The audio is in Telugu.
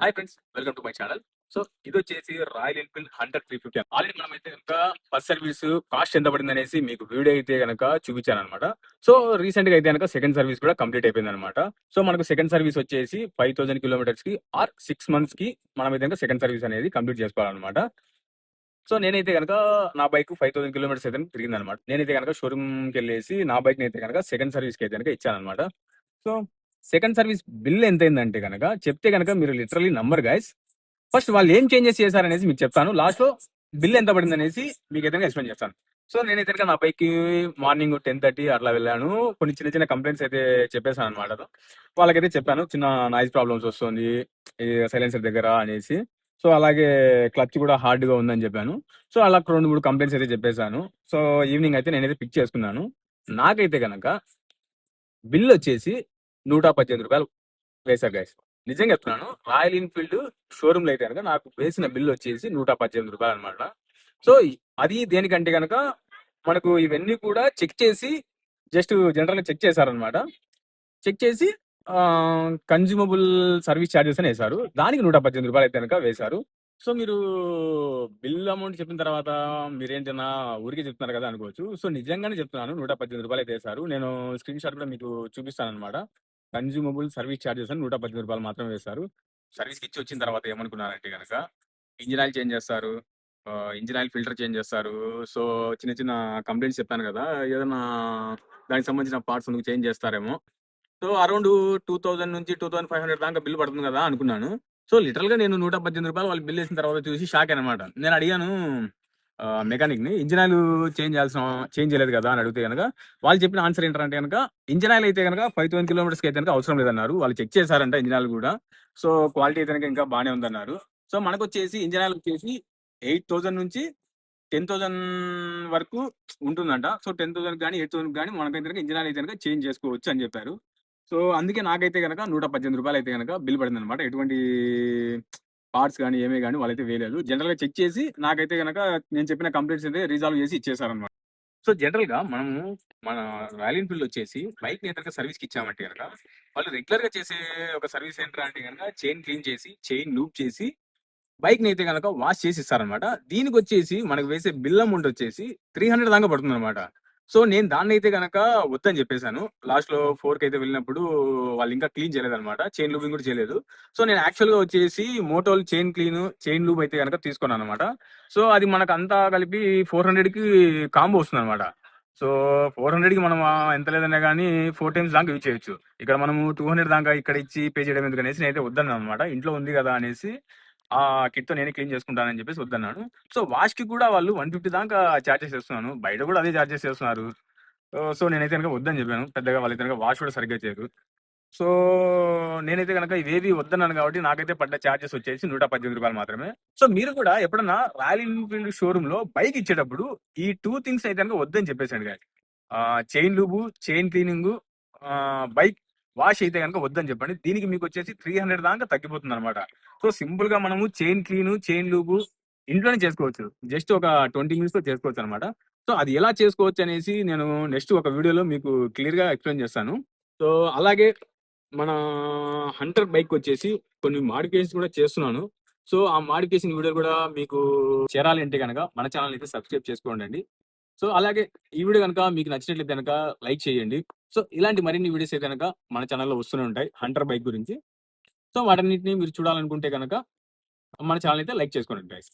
Hi friends welcome to my channel. So ఇది వచ్చేసి Royal Enfield hundred three fifty. Already మనం అయితే కనుక ఫస్ట్ సర్వీస్ కాస్ట్ ఎంత పడింది అనేసి మీకు వీడియో అయితే కనుక చూపించాను అనమాట సో రీసెంట్గా అయితే కనుక సెకండ్ సర్వీస్ కూడా కంప్లీట్ అయిపోయింది అనమాట సో మనకు సెకండ్ సర్వీస్ వచ్చేసి ఫైవ్ థౌసండ్ కిలోమీటర్స్కి ఆర్ సిక్స్ మంత్స్కి మనం అయితే కనుక సెకండ్ సర్వీస్ అనేది కంప్లీట్ చేసుకోవాలన్నమాట. సో నేనైతే కనుక నా బైక్ ఫైవ్ థౌసండ్ కిలోమీటర్స్ అయితే తిరిగింది అనమాట నేనైతే కనుక షోరూమ్కి వెళ్ళేసి నా బైక్ అయితే కనుక సెకండ్ సర్వీస్కి అయితే కనుక ఇచ్చాను అనమాట సో సెకండ్ సర్వీస్ బిల్ ఎంత కనుక చెప్తే కనుక మీరు లిటరలీ నంబర్ గైస్ ఫస్ట్ వాళ్ళు ఏం చేంజెస్ చేశారనేసి మీకు చెప్తాను. లాస్ట్లో బిల్ ఎంత పడింది అనేసి మీకు ఏదైనా ఎక్స్ప్లెయిన్ చేస్తాను. సో నేనైతే కనుక నా బైక్ మార్నింగ్ టెన్ థర్టీ అట్లా వెళ్ళాను. కొన్ని చిన్న చిన్న కంప్లైంట్స్ అయితే చెప్పేశాను అనమాట వాళ్ళకైతే చెప్పాను చిన్న నాయిస్ ప్రాబ్లమ్స్ వస్తుంది సైలెన్సర్ దగ్గర అనేసి. సో అలాగే క్లచ్ కూడా హార్డ్గా ఉందని చెప్పాను. సో అలా రెండు మూడు కంప్లైంట్స్ అయితే చెప్పేశాను. సో ఈవినింగ్ అయితే నేనైతే పిక్ చేసుకున్నాను. నాకైతే కనుక బిల్ వచ్చేసి నూట పద్దెనిమిది రూపాయలు వేశారు గైస్ నిజంగా చెప్తున్నాను రాయల్ ఎన్ఫీల్డ్ షోరూమ్లో అయితే కనుక నాకు వేసిన బిల్ వచ్చేసి నూట పద్దెనిమిది రూపాయలు అనమాట సో అది దేనికంటే కనుక మనకు ఇవన్నీ కూడా చెక్ చేసి జస్ట్ జనరల్గా చెక్ చేశారనమాట చెక్ చేసి కన్జ్యూమబుల్ సర్వీస్ ఛార్జెస్ అని వేశారు. దానికి నూట పద్దెనిమిది రూపాయలు అయితే కనుక వేశారు. సో మీరు బిల్ అమౌంట్ చెప్పిన తర్వాత మీరేంటన్నా ఊరికే చెప్తున్నారు కదా అనుకోవచ్చు. సో నిజంగానే చెప్తున్నాను నూట పద్దెనిమిది రూపాయలు అయితే వేశారు. నేను స్క్రీన్ షాట్ కూడా మీకు చూపిస్తాను అనమాట కన్జ్యూమబుల్ సర్వీస్ ఛార్జెస్ అని నూట పద్దెనిమిది రూపాయలు మాత్రమే వేస్తారు. సర్వీస్కి ఇచ్చి వచ్చిన తర్వాత ఏమనుకున్నారంటే కనుక ఇంజిన్ ఆయిల్ చేంజ్ చేస్తారు ఇంజిన్ ఆయిల్ ఫిల్టర్ చేంజ్ చేస్తారు. సో చిన్న చిన్న కంప్లైంట్స్ చెప్పాను కదా ఏదైనా దానికి సంబంధించిన పార్ట్స్ చేంజ్ చేస్తారేమో. సో అరౌండ్ టూ థౌజండ్ నుంచి టూ థౌసండ్ ఫైవ్ హండ్రెడ్ దాకా బిల్ పడుతుంది కదా అనుకున్నాను. సో లిటరల్గా నేను నూట పద్దెనిమిది రూపాయలు వాళ్ళు బిల్ వేసిన తర్వాత చూసి షాక్ అనమాట నేను అడిగాను మెకానిక్ని ఇంజిన్ ఆయిల్ చేంజ్ చేయాల్సిన చేంజ్ చేయలేదు కదా అని అడిగితే కనుక వాళ్ళు చెప్పిన ఆన్సర్ ఏంటంటే కనుక ఇంజిన్ ఆయిల్ అయితే కనుక ఫైవ్ థౌసండ్ కిలోమీటర్స్ అయితే కనుక అవసరం లేదన్నారు. వాళ్ళు చెక్ చేశారంట ఇంజిన్ ఆయిల్ కూడా. సో క్వాలిటీ అయితే ఇంకా బాగానే ఉందన్నారు. సో మనకు వచ్చేసి ఇంజిన్ ఆయిల్ వచ్చేసి ఎయిట్ థౌసండ్ నుంచి టెన్ థౌసండ్ వరకు ఉంటుందంట. సో టెన్ థౌసండ్ కానీ ఎయిట్ థౌసండ్ కానీ మనకైతే కనుక ఇంజిన్ ఆయిల్ అయితే కనుక చేంజ్ చేసుకోవచ్చు అని చెప్పారు. సో అందుకే నాకైతే కనుక నూట పద్దెనిమిది రూపాయలు అయితే కనుక బిల్ పడింది అనమాట ఎటువంటి పార్ట్స్ కానీ ఏమే కానీ వాళ్ళైతే వేయలేదు. జనరల్గా చెక్ చేసి నాకైతే కనుక నేను చెప్పిన కంప్లైంట్స్ అయితే రిజాల్వ్ చేసి ఇచ్చేసారనమాట సో జనరల్గా మనము మన రాయల్ ఎన్ఫీల్డ్ వచ్చేసి బైక్ని సర్వీస్కి సర్వీస్కి ఇచ్చామంటే కనుక వాళ్ళు రెగ్యులర్గా చేసే ఒక సర్వీస్ సెంటర్ అంటే కనుక చైన్ క్లీన్ చేసి చైన్ లూప్ చేసి బైక్ని అయితే కనుక వాష్ చేసి ఇస్తారనమాట దీనికి వచ్చేసి మనకు వేసే బిల్ అమౌంట్ వచ్చేసి త్రీ హండ్రెడ్ దాకా పడుతుంది అనమాట సో నేను దాన్ని అయితే కనుక వద్దని చెప్పేశాను. లాస్ట్లో ఫోర్కి అయితే వెళ్ళినప్పుడు వాళ్ళు ఇంకా క్లీన్ చేయలేదు అనమాట చైన్ లూబింగ్ కూడా చేయలేదు. సో నేను యాక్చువల్గా వచ్చేసి Motul chain clean chain lube అయితే కనుక తీసుకున్నాను అనమాట సో అది మనకు అంతా కలిపి ఫోర్ హండ్రెడ్కి కాంబో వస్తుంది అనమాట సో ఫోర్ హండ్రెడ్కి మనం ఎంత లేదన్నా కానీ ఫోర్ టైమ్స్ దాకా యూజ్ చేయొచ్చు. ఇక్కడ మనము టూ హండ్రెడ్ దాకా ఇక్కడ ఇచ్చి పే చేయడం ఎందుకు అనేసి నేనైతే వద్దన్నాను అనమాట ఇంట్లో ఉంది కదా అనేసి ఆ కిట్తో నేనే క్లీన్ చేసుకుంటానని చెప్పేసి వద్దన్నాను సో వాష్కి కూడా వాళ్ళు వన్ ఫిఫ్టీ దాకా చార్జెస్ చేస్తున్నాను బయట కూడా అదే చార్జెస్ చేస్తున్నారు సో- నేనైతే కనుక వద్దని చెప్పాను. పెద్దగా వాళ్ళైతే కనుక వాష్ కూడా సరిగ్గా చేయరు. సో నేనైతే కనుక ఇవేవి వద్దన్నాను కాబట్టి నాకైతే పడ్డ చార్జెస్ వచ్చేసి నూట పద్దెనిమిది రూపాయలు మాత్రమే. సో మీరు కూడా ఎప్పుడన్నా రాయల్ ఎన్ఫీల్డ్ షోరూమ్లో బైక్ ఇచ్చేటప్పుడు ఈ టూ థింగ్స్ అయితే కనుక వద్దని చెప్పేసాడు గాయ chain lube chain cleaning bike wash అయితే కనుక వద్దని చెప్పండి. దీనికి మీకు వచ్చేసి త్రీ హండ్రెడ్ దాకా తగ్గిపోతుంది అనమాట సో సింపుల్గా మనము చైన్ క్లీన్ చైన్ లూబు ఇంట్లోనే చేసుకోవచ్చు. జస్ట్ ఒక ట్వంటీ మినిట్స్తో చేసుకోవచ్చు అనమాట సో అది ఎలా చేసుకోవచ్చు అనేసి నేను నెక్స్ట్ ఒక వీడియోలో మీకు క్లియర్గా ఎక్స్ప్లెయిన్ చేస్తాను. సో అలాగే మన హంటర్ బైక్ వచ్చేసి కొన్ని మాడిఫికేషన్స్ కూడా చేస్తున్నాను. సో ఆ మాడిఫికేషన్ వీడియో కూడా మీకు చేరాలంటే కనుక మన ఛానల్ అయితే సబ్స్క్రైబ్ చేసుకోండి సో అలాగే ఈ వీడియో కనుక మీకు నచ్చినట్లయితే కనుక లైక్ చేయండి. సో ఇలాంటి మరిన్ని వీడియోస్ అయితే కనుక మన ఛానల్లో వస్తూనే ఉంటాయి. హంటర్ బైక్ గురించి. సో వాటన్నిటిని మీరు చూడాలనుకుంటే కనుక మన ఛానల్ అయితే లైక్ చేసుకోండి గైస్